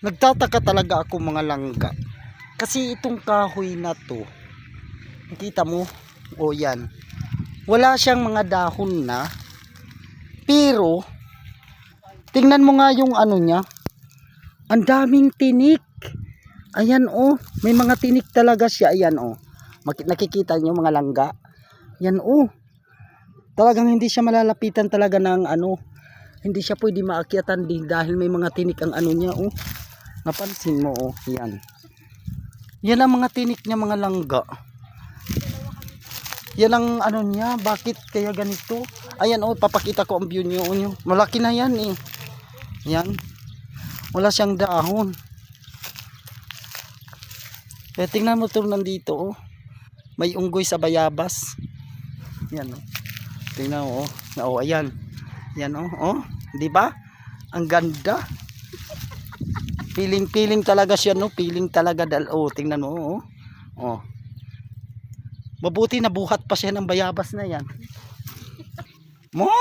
Nagtataka talaga ako mga langga. Kasi itong kahoy na to, nakita mo, o yan, wala siyang mga dahon na, pero, tingnan mo nga yung ano niya, ang daming tinik. Ayan oh, may mga tinik talaga siya, ayan oh. Maki- Nakikita niyo mga langga? Yan oh. Talagang hindi siya malalapitan talaga ng ano, hindi siya pwede maakyatan din dahil may mga tinik ang ano niya oh. Napansin mo oh, yan. Yan ang mga tinik niya mga langga. Yan ang ano niya, bakit kaya ganito? Ayan oh, papakita ko ang view niyo. Oh, Malaki na yan eh. Yan. Wala siyang dahon. Kaya tingnan mo to nandito oh. May unggoy sa bayabas. Yan oh. Tingnan mo oh. Oh, ayan. Yan oh, oh. 'Di ba? Ang ganda. Piling-piling talaga siya no, piling talaga dal. Oh, tingnan mo oh. Oh. Mabuti na buhat pa siya ng bayabas na yan. Mo!